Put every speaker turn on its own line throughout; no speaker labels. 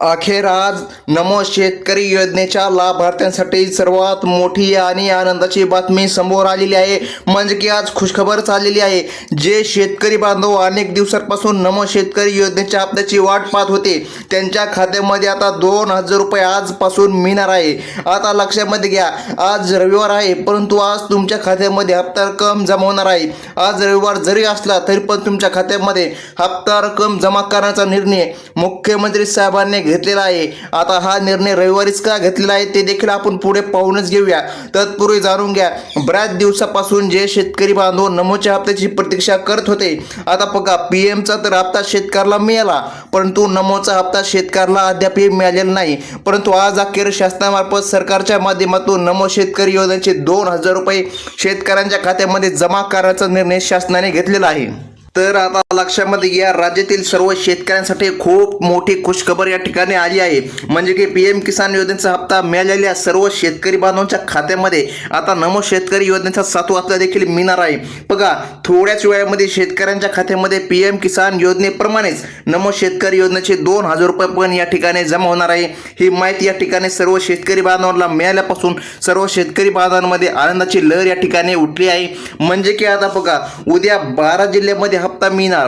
अखेर आज नमो शेतकरी योजनेच्या लाभार्थ्यांसाठी सर्वात मोठी आणि आनंदाची बातमी समोर आलेली आहे. म्हणजे की आज खुशखबर चाललेली आहे. जे शेतकरी बांधव अनेक दिवसांपासून नमो शेतकरी योजनेच्या हप्त्याची वाट पाहत होते त्यांच्या खात्यामध्ये आता दोन हजार रुपये आजपासून मिळणार आहे. आता लक्षामध्ये घ्या आज रविवार आहे परंतु आज तुमच्या खात्यामध्ये हप्ता रक्कम जमा होणार आहे. आज रविवार जरी असला तरी पण तुमच्या खात्यामध्ये हप्ता रक्कम जमा करण्याचा निर्णय मुख्यमंत्री साहेबांनी घेतलेला आहे. आता हा निर्णय रविवारीच का घेतलेला आहे ते देखील आपण पुढे पाहूनच घेऊया. तत्पूर्वी जाणून घ्या बऱ्याच दिवसापासून जे शेतकरी बांधव नमोच्या हप्त्याची प्रतीक्षा करत होते आता बघा पी एमचा तर हप्ता शेतकऱ्याला मिळाला परंतु नमोचा हप्ता शेतकऱ्याला अद्यापही मिळालेला नाही. परंतु आज अखेर शासनामार्फत सरकारच्या माध्यमातून नमो शेतकरी योजनेचे दोन हजार रुपये शेतकऱ्यांच्या खात्यामध्ये जमा करण्याचा निर्णय शासनाने घेतलेला आहे. तर आता लक्षामध्ये घ्या राज्यातील सर्व शेतकऱ्यांसाठी खूप मोठी खुशखबर या ठिकाणी आली आहे. म्हणजे की पी एम किसान योजनेचा हप्ता मिळालेल्या सर्व शेतकरी बांधवांच्या खात्यामध्ये आता नमो शेतकरी योजनेचा सातवा हप्ता देखील मिळणार आहे. बघा थोड्याच वेळामध्ये शेतकऱ्यांच्या खात्यामध्ये पी एम किसान योजनेप्रमाणेच नमो शेतकरी योजनेचे दोन हजार रुपये पण या ठिकाणी जमा होणार आहे. ही माहिती या ठिकाणी सर्व शेतकरी बांधवांना मिळाल्यापासून सर्व शेतकरी बांधवांमध्ये आनंदाची लहर या ठिकाणी उठली आहे. म्हणजे की आता बघा उद्या बारा जिल्ह्यामध्ये हप्ता मिळणार.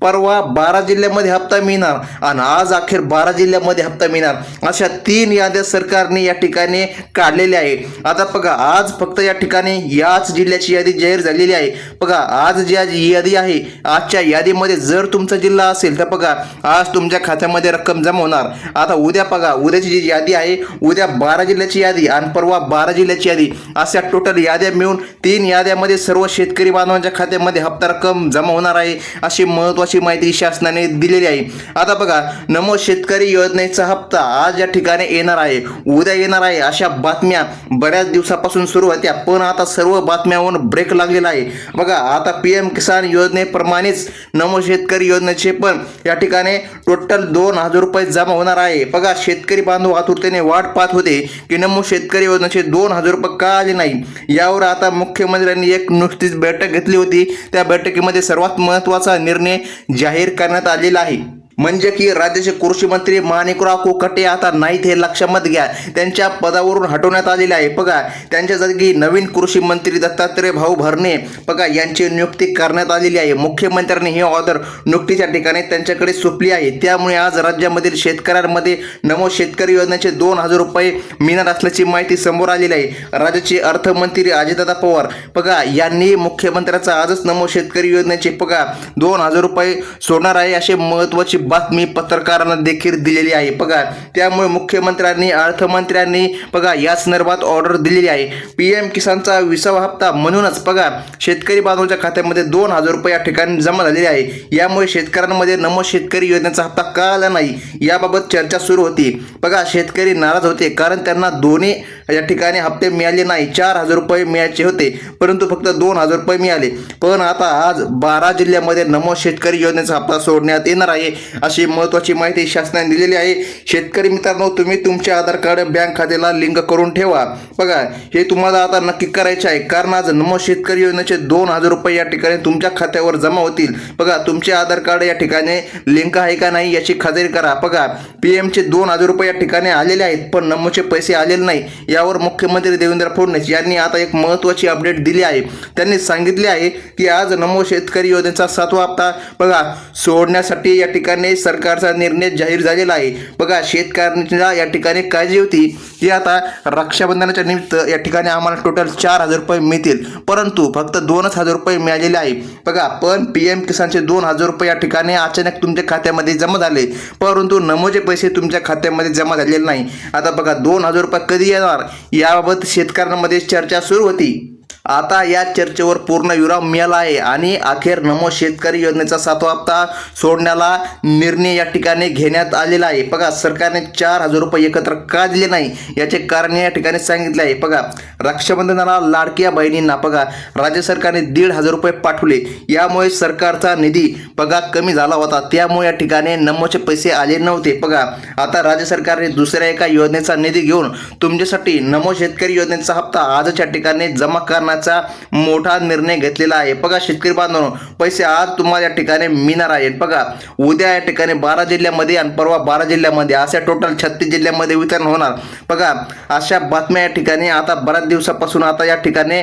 परवा बारा जिल्ह्यामध्ये हप्ता मिळणार आणि आज अखेर बारा जिल्ह्यामध्ये हप्ता मिळणार. अशा तीन याद्या सरकारने या ठिकाणी काढलेल्या आहे. आता बघा आज फक्त या ठिकाणी याच जिल्ह्याची यादी जाहीर झालेली आहे. बघा आज जी आज यादी आहे आजच्या यादीमध्ये जर तुमचा जिल्हा असेल तर बघा आज तुमच्या खात्यामध्ये रक्कम जमा होणार. आता उद्या बघा उद्याची जी यादी आहे उद्या बारा जिल्ह्याची यादी आणि परवा बारा जिल्ह्याची यादी अशा टोटल याद्या मिळून तीन याद्यामध्ये सर्व शेतकरी बांधवांच्या खात्यामध्ये हप्ता रक्कम जमा होणार आहे. अशी महत्वाची माहिती शासनाने दिलेली आहे. आता बघा नमो शेतकरी योजनेचा हप्ता आज या ठिकाणी येणार आहे. उद्या येणार आहे अशा बातम्या बऱ्याच दिवसापासून सुरू होत्या पण आता सर्व बातम्यावर ब्रेक लागलेला आहे. बघा आता पी एम किसान योजनेप्रमाणेच नमो शेतकरी योजनेचे पण या ठिकाणी टोटल दोन हजार रुपये जमा होणार आहे. बघा शेतकरी बांधव आतुरतेने वाट पाहत होते की नमो शेतकरी योजनेचे दोन हजार रुपये का आले नाही? यावर आता मुख्यमंत्र्यांनी एक नुकतीच बैठक घेतली होती. त्या बैठकीमध्ये सर्वात महत्त्वाचा निर्णय जाहीर करण्यात आलेला आहे. म्हणजे की राज्याचे कृषी मंत्री माणिकराव कोकटे आता नाहीत हे लक्षामध्ये घ्या. त्यांच्या पदावरून हटवण्यात आलेले आहे. बघा त्यांच्या जागी नवीन कृषी मंत्री दत्तात्रय भाऊ भरणे बघा यांची नियुक्ती करण्यात आलेली आहे. मुख्यमंत्र्यांनी ही ऑर्डर नियुक्तीच्या ठिकाणी त्यांच्याकडे सोपली आहे. त्यामुळे आज राज्यामधील शेतकऱ्यांमध्ये नमो शेतकरी योजनेचे दोन हजार रुपये मिळणार असल्याची माहिती समोर आलेली आहे. राज्याचे अर्थमंत्री अजितदादा पवार बघा यांनी मुख्यमंत्र्याचा आजच नमो शेतकरी योजनेचे बघा दोन हजार रुपये सोडणार आहे असे महत्वाची बातमी पत्रकारांना देखील दिलेली आहे. बघा त्यामुळे मुख्यमंत्र्यांनी अर्थमंत्र्यांनी बघा या संदर्भात ऑर्डर दिलेली आहे. पी एम किसानचा विसावा हप्ता म्हणूनच बघा शेतकरी बांधवांच्या खात्यामध्ये दोन हजार रुपये या ठिकाणी जमा झालेले आहे. यामुळे शेतकऱ्यांमध्ये नमो शेतकरी योजनेचा हप्ता का आला नाही? याबाबत चर्चा सुरू होती. बघा शेतकरी नाराज होते कारण त्यांना दोन्ही या ठिकाणी हप्ते मिळाले नाही. चार हजार रुपये मिळायचे होते परंतु फक्त दोन हजार रुपये मिळाले. पण आता आज बारा जिल्ह्यामध्ये नमो शेतकरी योजनेचा हप्ता सोडण्यात येणार आहे. अशी महत्त्वाची माहिती शासनाने दिलेली आहे. शेतकरी मित्रांनो तुम्ही तुमचे आधार कार्ड बँक खात्याला लिंक करून ठेवा. बघा हे तुम्हाला आता नक्की करायचे आहे. कारण आज नमो शेतकरी योजनेचे दोन हजार रुपये या ठिकाणी तुमच्या खात्यावर जमा होतील. बघा तुमचे आधार कार्ड या ठिकाणी लिंक आहे का नाही याची खात्री करा. बघा पी एमचे दोन हजार रुपये या ठिकाणी आलेले आहेत पण नमोचे पैसे आलेले नाही. यावर मुख्यमंत्री देवेंद्र फडणवीस यांनी आता एक महत्त्वाची अपडेट दिली आहे. त्यांनी सांगितले आहे की आज नमो शेतकरी योजनेचा सातवा हप्ता बघा सोडण्यासाठी या ठिकाणी सरकारचा निर्णय जाहीर झालेला आहे. बघा शेतकऱ्यांना या ठिकाणी काळजी होती. ती आता रक्षाबंधनाच्या निमित्त या ठिकाणी आम्हाला टोटल चार हजार रुपये मिळतील. परंतु फक्त दोनच हजार रुपये मिळालेले आहे. बघा पण पी एम किसानचे दोन हजार रुपये या ठिकाणी अचानक तुमच्या खात्यामध्ये जमा झाले. परंतु नमोचे पैसे तुमच्या खात्यामध्ये जमा झालेले नाही. आता बघा दोन हजार रुपये कधी येणार? याबाबत शेतकऱ्यांमध्ये चर्चा सुरू होती. आता या चर्चेवर पूर्ण विराम मिळाला आहे. आणि अखेर नमो शेतकरी योजनेचा सातवा हप्ता सोडण्याला निर्णय या ठिकाणी घेण्यात आलेला आहे. बघा सरकारने चार हजार रुपये एकत्र का दिले नाही? याचे कारण या ठिकाणी सांगितले आहे. बघा रक्षाबंधनाला लाडक्या बहिणींना बघा राज्य सरकारने दीड हजार रुपये पाठवले. यामुळे सरकारचा निधी बघा कमी झाला होता. त्यामुळे या ठिकाणी नमोचे पैसे आले नव्हते. बघा आता राज्य सरकारने दुसऱ्या एका योजनेचा निधी घेऊन तुमच्यासाठी नमो शेतकरी योजनेचा हप्ता आजच्या ठिकाणी जमा करणार करण्याचा मोठा निर्णय घेतलेला आहे. बघा शेतकरी बांधवांनो पैसे आज तुम्हाला या ठिकाणी मिळणार आहेत. बघा उद्या या ठिकाणी बारा जिल्ह्यामध्ये आणि परवा बारा जिल्ह्यामध्ये अशा टोटल छत्तीस जिल्ह्यामध्ये वितरण होणार. बघा अशा बातम्या या ठिकाणी आता बऱ्याच दिवसापासून आता या ठिकाणी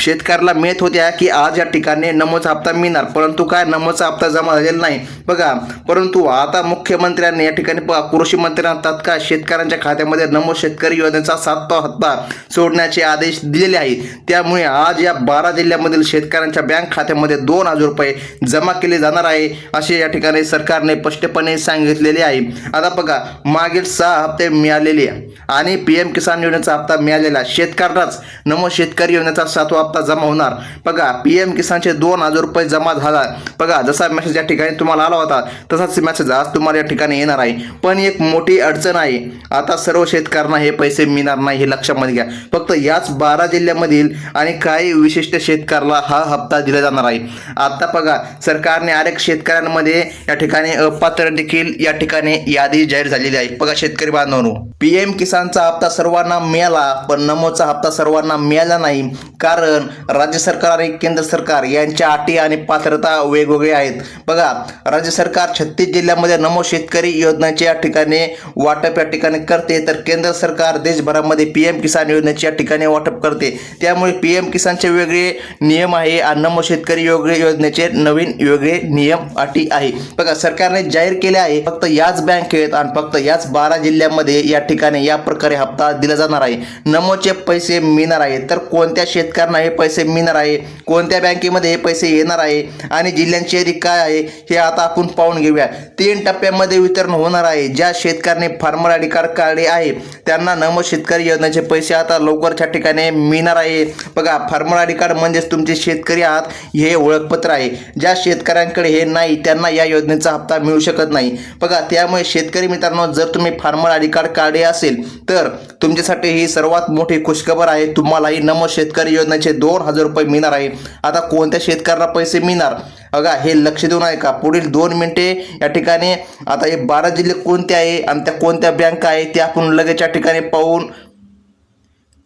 शेतकऱ्याला मिळत होत्या की आज या ठिकाणी नमोचा हप्ता मिळणार. परंतु काय? नमोचा हप्ता जमा झालेला नाही. बघा परंतु आता मुख्यमंत्र्यांनी या ठिकाणी कृषी मंत्र्यांना तत्काळ शेतकऱ्यांच्या खात्यामध्ये नमो शेतकरी योजनेचा सातवा हप्ता सोडण्याचे आदेश दिलेले आहेत. त्यामुळे आज या बारा जिल्ह्यामधील शेतकऱ्यांच्या बँक खात्यामध्ये दोन हजार रुपये जमा केले जाणार आहे असे या ठिकाणी सरकारने स्पष्टपणे सांगितलेले आहे. आता बघा मागील सहा हप्ते मिळालेले आणि पी एम किसान योजनेचा हप्ता मिळालेला शेतकऱ्यांनाच नमो शेतकरी योजनेचा सातवा हप्ता जमा होणार. बघा पी एम किसानचे दोन हजार रुपये जमा झाला बघा जसा मेसेज या ठिकाणी तुम्हाला आला होता तसाच मेसेज आज तुम्हाला या ठिकाणी येणार आहे. पण एक मोठी अडचण आहे. आता सर्व शेतकऱ्यांना हे पैसे मिळणार नाही हे लक्षामध्ये घ्या. फक्त याच बारा जिल्ह्यामधील आणि काही विशिष्ट शेतकऱ्याला हा हप्ता दिला जाणार आहे. आता बघा सरकारने अनेक शेतकऱ्यांमध्ये या ठिकाणी अपात्र देखील या ठिकाणी यादी जाहीर झालेली आहे. बघा शेतकरी बांधवांनो पीएम किसानचा हप्ता सर्वांना मिळाला पण नमोचा हप्ता सर्वांना मिळाला नाही. कारण राज्य सरकार आणि केंद्र सरकार यांच्या अटी आणि पात्रता वेगवेगळ्या आहेत. बघा राज्य सरकार छत्तीस जिल्ह्यामध्ये नमो शेतकरी योजनेचे या ठिकाणी वाटप या ठिकाणी करते तर केंद्र सरकार देशभरामध्ये पी एम किसान योजनेचे या ठिकाणी वाटप करते. त्यामुळे पी एम किसानचे वेगळे नियम आहे. आणि शेतकरी वेगळे योजनेचे नवीन वेगळे नियम अटी आहे. बघा सरकारने जाहीर केले आहे फक्त याच बँकेत आणि फक्त याच बारा जिल्ह्यामध्ये या ठिकाणी या प्रकारे हप्ता दिला जाणार आहे. नमोचे पैसे मिळणार आहे. तर कोणत्या शेतकऱ्यांना हे पैसे मिळणार आहे? कोणत्या बँकेमध्ये हे पैसे येणार आहे? आणि जिल्ह्यांची यादी काय आहे? हे आता आपण पाहून घेऊया. तीन टप्प्यामध्ये वितरण होणार आहे. ज्या शेतकऱ्याने फार्मर आय डी कार्ड काढले आहे त्यांना नमो शेतकरी योजनेचे पैसे आता लवकरच्या ठिकाणी मिळणार आहे. बघा फार्मर आय कार्ड म्हणजेच तुमचे शेतकरी आहात हे ओळखपत्र आहे. ज्या शेतकऱ्यांकडे हे नाही त्यांना या योजनेचा हप्ता मिळू शकत नाही. बघा त्यामुळे शेतकरी मित्रांनो जर तुम्ही फार्मर आय कार्ड काढले असेल तर तुमच्यासाठी ही सर्वात मोठी खुशखबर आहे. तुम्हालाही नमो शेतकरी योजनेचे दोन हजार रुपये मिळणार आहे. आता कोणत्या शेतकऱ्याला पैसे मिळणार? बघा हे लक्ष देऊन आहे का पुढील दोन मिनिटे या ठिकाणी आता हे बारा जिल्हे कोणते आहे आणि त्या कोणत्या बँका आहे ते आपण लगेच या ठिकाणी पाहून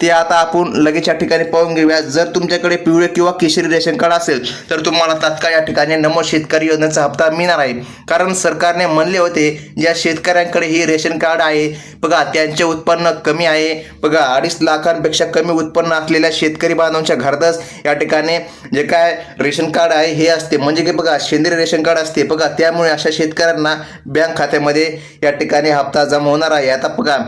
ते आता आपण लगेच या ठिकाणी पाहून घेऊया. जर तुमच्याकडे पिवळे किंवा केशरी रेशन कार्ड असेल तर तुम्हाला तात्काळ या ठिकाणी नमो शेतकरी योजनेचा हप्ता मिळणार आहे. कारण सरकारने म्हणले होते ज्या शेतकऱ्यांकडे हे रेशन कार्ड आहे. बघा त्यांचे उत्पन्न कमी आहे. बघा अडीच लाखांपेक्षा कमी उत्पन्न असलेल्या शेतकरी बांधवांच्या घरातच या ठिकाणी जे काय रेशन कार्ड आहे हे असते. म्हणजे की बघा सेंद्रिय रेशन कार्ड असते. बघा त्यामुळे अशा शेतकऱ्यांना बँक खात्यामध्ये या ठिकाणी हप्ता जमा होणार आहे. आता बघा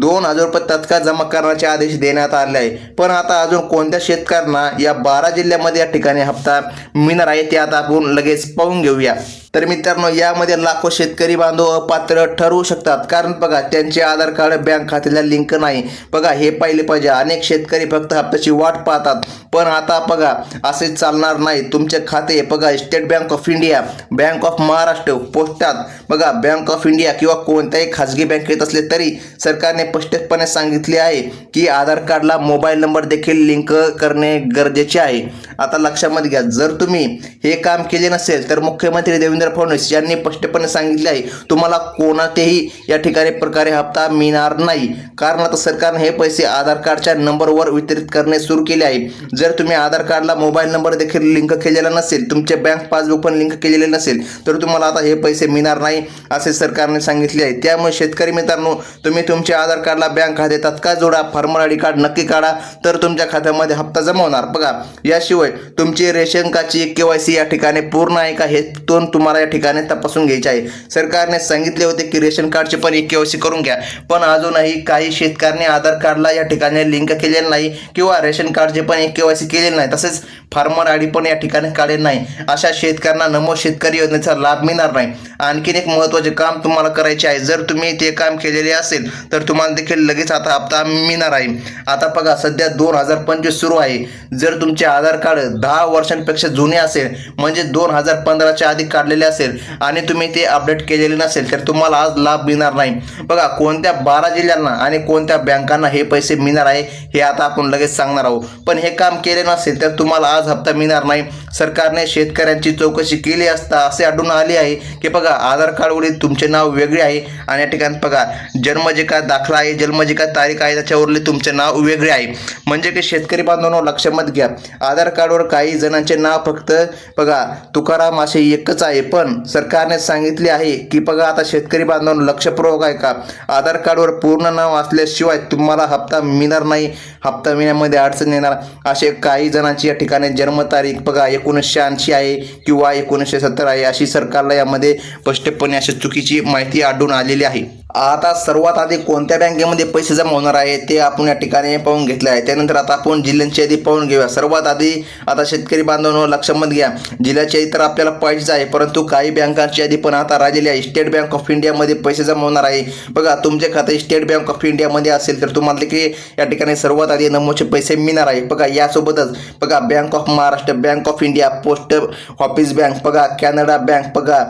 दोन हजार रुपये तत्काळ जमा करण्याचे आदेश देण्यात आले आहे. पण आता अजून कोणत्या शेतकऱ्यांना या बारा जिल्ह्यामध्ये या ठिकाणी हप्ता मिळणार आहे ते आता आपण लगेच पाहून घेऊया. तर मित्रांनो यामध्ये लाखो शेतकरी बांधव अपात्र ठरवू शकतात. कारण बघा त्यांचे आधार कार्ड बँक खात्याला लिंक नाही. बघा हे पाहिले पाहिजे. अनेक शेतकरी फक्त हप्त्याची वाट पाहतात. पण आता बघा असे चालणार नाही. तुमचे खाते बघा State Bank of India Bank of Maharashtra पोस्टात. बघा बँक ऑफ इंडिया किंवा कोणत्याही खाजगी बँकेत असले तरी सरकारने स्पष्टपणे सांगितले आहे की आधार कार्डला मोबाईल नंबर देखील लिंक करणे गरजेचे आहे. आता लक्षामध्ये घ्या जर तुम्ही हे काम केले नसेल तर मुख्यमंत्री देवेंद्र फडणवीस यांनी स्पष्टपणे सांगितले आहे तुम्हाला कोणत्याही या ठिकाणी प्रकारे हप्ता मिळणार नाही. कारण आता सरकारने हे पैसे आधार कार्डच्या नंबरवर वितरित करणे सुरू केले आहे. जर तुम्ही आधार कार्डला मोबाईल नंबर देखील लिंक केलेला नसेल तुमचे बँक पासबुक पण लिंक केलेले नसेल तर तुम्हाला आता हे पैसे मिळणार नाही असे सरकारने सांगितले आहे. त्यामुळे शेतकरी मित्रांनो तुम्ही तुमच्या आधार कार्डला बँक खाते तात्काळ जोडा फार्मर आय डी कार्ड नक्की काढा तर तुमच्या खात्यामध्ये हप्ता जमा होणार. बघा याशिवाय तुमची रेशन कार्डची के वाय सी या ठिकाणी पूर्ण आहे का हे दोन तुम्हाला या ठिकाणी तपासून घ्यायचे आहे. सरकारने सांगितले होते की रेशन कार्डची पण एक केवायसी करून घ्या. पण अजूनही काही शेतकऱ्यांनी आधार कार्डला या ठिकाणी लिंक केलेलं नाही किंवा रेशन कार्डचे पण एक केवायसी केलेलं नाही. तसेच फार्मर आय डी पण या ठिकाणी काढेल नाही. अशा शेतकऱ्यांना नमो शेतकरी योजनेचा लाभ मिळणार नाही. आणखीन एक महत्त्वाचे काम तुम्हाला करायचे आहे. जर तुम्ही ते काम केलेले असेल तर तुम्हाला देखील लगेच आता हप्ता मिळणार आहे. आता बघा सध्या दोन हजार पंचवीस सुरू आहे. जर तुमचे आधार कार्ड दहा वर्षांपेक्षा जुने असेल म्हणजे दोन हजार पंधराच्या आधी काढले झालेले असेल आणि तुम्ही ते अपडेट केलेले नसेल तर तुम्हाला आज लाभ मिळणार नाही. बघा कोणत्या बारा जिल्ह्यांना आणि कोणत्या बँकांना हे पैसे मिळणार आहे हे आता आपण लगेच सांगणार आहोत. पण हे काम केले नसेल तर तुम्हाला आज हप्ता मिळणार नाही. सरकारने शेतकऱ्यांची चौकशी केली असता असे आढळून आले आहे की बघा आधार कार्डवरील तुमचे नाव वेगळे आहे आणि या ठिकाणी बघा जन्म जे काय दाखला आहे जन्म जे काय तारीख आहे त्याच्यावरले तुमचे नाव वेगळे आहे. म्हणजे की शेतकरी बांधवांनो लक्षात घ्या आधार कार्डवर काही जणांचे नाव फक्त बघा तुकाराम असे एकच आहे. पण सरकारने सांगितले आहे की बघा आता शेतकरी बांधवांनो लक्षपूर्वक आहे का आधार कार्डवर पूर्ण नाव असल्याशिवाय तुम्हाला हप्ता मिळणार नाही. हप्ता मिळण्यामध्ये अडचण येणार. असे काही जणांची या ठिकाणी जन्मतारीख बघा एकोणीसशे ऐंशी आहे किंवा एकोणीसशे सत्तर आहे अशी सरकारला यामध्ये स्पष्टपणे अशी चुकीची माहिती आढळून आलेली आहे. आता सर्वात आधी कोणत्या बँकेमध्ये पैसे जमा होणार आहे ते आपण या ठिकाणी पाहून घेतले आहे. त्यानंतर आता आपण जिल्ह्यांची यादी पाहून घेऊया. सर्वात आधी आता शेतकरी बांधवांवर लक्षात घ्या. जिल्ह्याची यादी तर आपल्याला पाहिजेच आहे परंतु काही बँकांची यादी पण आता राहिलेली आहे. स्टेट बँक ऑफ इंडियामध्ये पैसे जमा होणार आहे. बघा तुमचे खाते स्टेट बँक ऑफ इंडियामध्ये असेल तर तुम्हाला की या ठिकाणी सर्वात आधी नमोचे पैसे मिळणार आहे. बघा यासोबतच बघा Bank of Maharashtra Bank of India post office bank बघा कॅनडा बँक बघा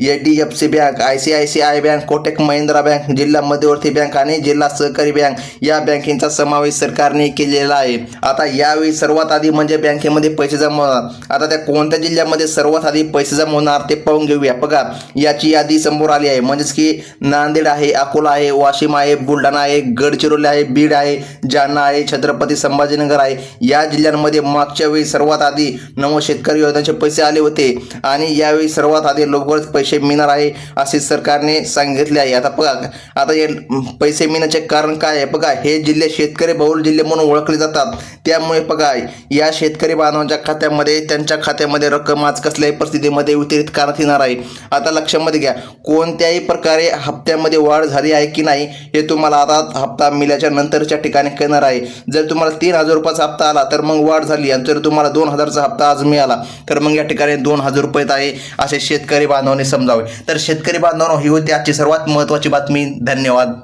H D F C bank I C I C I bank Kotak Mahindra bank bank जिल्हा मध्यवर्ती बँक आणि जिल्हा सहकारी बँक या बँकेचा समावेश सरकारने केलेला आहे. आता यावेळी सर्वात आधी म्हणजे बँकेमध्ये पैसे जमा होणार. आता त्या कोणत्या जिल्ह्यामध्ये सर्वात आधी पैसे जमा होणार ते पाहून घेऊया. बघा याची यादी समोर आली आहे. म्हणजेच की नांदेड आहे अकोला आहे वाशिम आहे बुलढाणा आहे गडचिरोली आहे बीड आहे जालना आहे छत्रपती संभाजीनगर आहे. या जिल्ह्यांमध्ये मागच्या वेळी सर्वात आधी नव शेतकरी योजनेचे पैसे आले होते आणि यावेळी सर्वात आधी लवकरच पैसे मिळणार आहे असे सरकारने सांगितले आहे. आता बघा आता हे पैसे मिळण्याचे कारण काय आहे? बघा हे जिल्हे शेतकरी बहुल जिल्हे म्हणून ओळखले जातात. त्यामुळे बघा या शेतकरी बांधवांच्या खात्यामध्ये त्यांच्या खात्यामध्ये रक्कम आज कसल्याही परिस्थितीमध्ये वितरित करण्यात येणार आहे. आता लक्षामध्ये घ्या कोणत्याही प्रकारे हप्त्यामध्ये वाढ झाली आहे की नाही हे तुम्हाला आता हप्ता मिळाल्याच्या नंतरच्या ठिकाणी कळणार आहे. जर तुम्हाला तीन हजार रुपयाचा हप्ता आला तर मग वाढ झाली आणि जर तुम्हाला दोन हजारचा हप्ता आज मिळाला तर मग या ठिकाणी दोन हजार रुपये आहे असे शेतकरी बांधवांनी समजावे. तर शेतकरी बांधवांनो ही होती आजची सर्वात महत्त्वाची बातमी धन्यवाद.